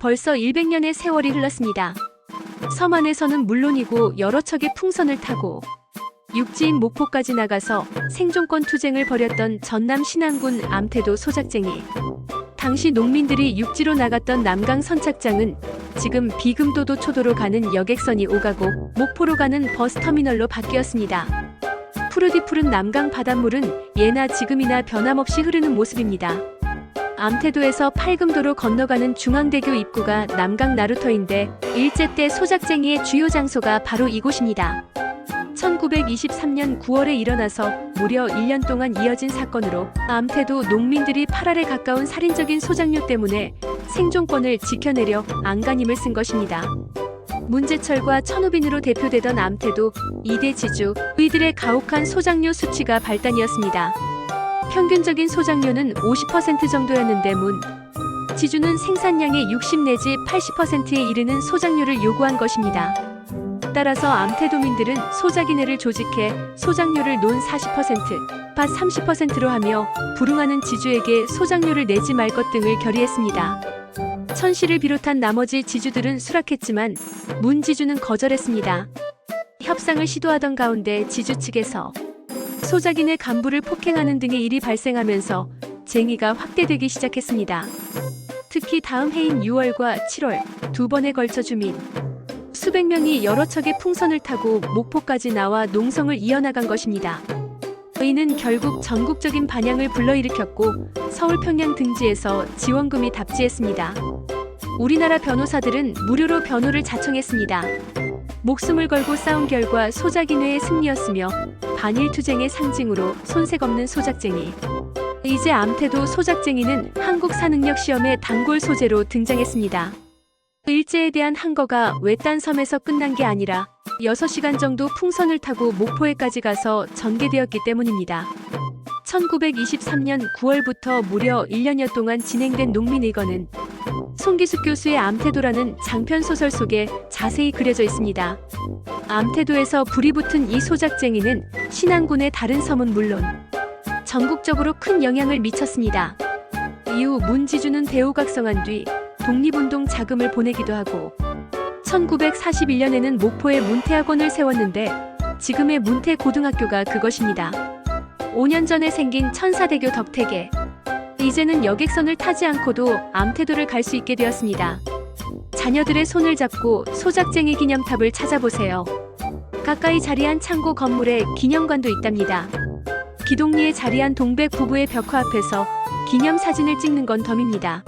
벌써 100년의 세월이 흘렀습니다. 섬 안에서는 물론이고 여러 척의 풍선을 타고 육지인 목포까지 나가서 생존권 투쟁을 벌였던 전남 신안군 암태도 소작쟁이. 당시 농민들이 육지로 나갔던 남강 선착장은 지금 비금도도 초도로 가는 여객선이 오가고 목포로 가는 버스터미널로 바뀌었습니다. 푸르디 푸른 남강 바닷물은 예나 지금이나 변함없이 흐르는 모습입니다. 암태도에서 팔금도로 건너가는 중앙대교 입구가 남강 나루터인데 일제 때 소작쟁이의 주요 장소가 바로 이곳입니다. 1923년 9월에 일어나서 무려 1년 동안 이어진 사건으로 암태도 농민들이 8알에 가까운 살인적인 소장료 때문에 생존권을 지켜내려 안간힘을 쓴 것입니다. 문제철과 천우빈으로 대표되던 암태도 2대 지주, 의들의 가혹한 소장료 수치가 발단이었습니다. 평균적인 소장료는 50% 정도였는데 문 지주는 생산량의 60 내지 80%에 이르는 소장료를 요구한 것입니다. 따라서 암태도민들은 소작인회를 조직해 소장료를 논 40%, 밭 30%로 하며 불응하는 지주에게 소장료를 내지 말 것 등을 결의했습니다. 천씨를 비롯한 나머지 지주들은 수락했지만 문지주는 거절했습니다. 협상을 시도하던 가운데 지주 측에서 소작인의 간부를 폭행하는 등의 일이 발생하면서 쟁의가 확대되기 시작했습니다. 특히 다음 해인 6월과 7월 두 번에 걸쳐 주민 수백 명이 여러 척의 풍선을 타고 목포까지 나와 농성을 이어나간 것입니다. 이는 결국 전국적인 반향을 불러일으켰고 서울 평양 등지에서 지원금이 답지했습니다. 우리나라 변호사들은 무료로 변호를 자청했습니다. 목숨을 걸고 싸운 결과 소작인회의 승리였으며 반일 투쟁의 상징으로 손색 없는 소작쟁이. 이제 암태도 소작쟁이는 한국 산능력 시험의 단골 소재로 등장했습니다. 일제에 대한 항거가 외딴 섬에서 끝난 게 아니라 6시간 정도 풍선을 타고 목포에까지 가서 전개되었기 때문입니다. 1923년 9월부터 무려 1년여 동안 진행된 농민의거는 송기숙 교수의 암태도라는 장편 소설 속에 자세히 그려져 있습니다. 암태도에서 불이 붙은 이 소작쟁이는 신안군의 다른 섬은 물론 전국적으로 큰 영향을 미쳤습니다. 이후 문지주는 대우각성한 뒤 독립운동 자금을 보내기도 하고 1941년에는 목포에 문태학원을 세웠는데 지금의 문태고등학교가 그것입니다. 5년 전에 생긴 천사대교 덕택에 이제는 여객선을 타지 않고도 암태도를 갈 수 있게 되었습니다. 자녀들의 손을 잡고 소작쟁이 기념탑을 찾아보세요. 가까이 자리한 창고 건물에 기념관도 있답니다. 기동리에 자리한 동백 부부의 벽화 앞에서 기념 사진을 찍는 건 덤입니다.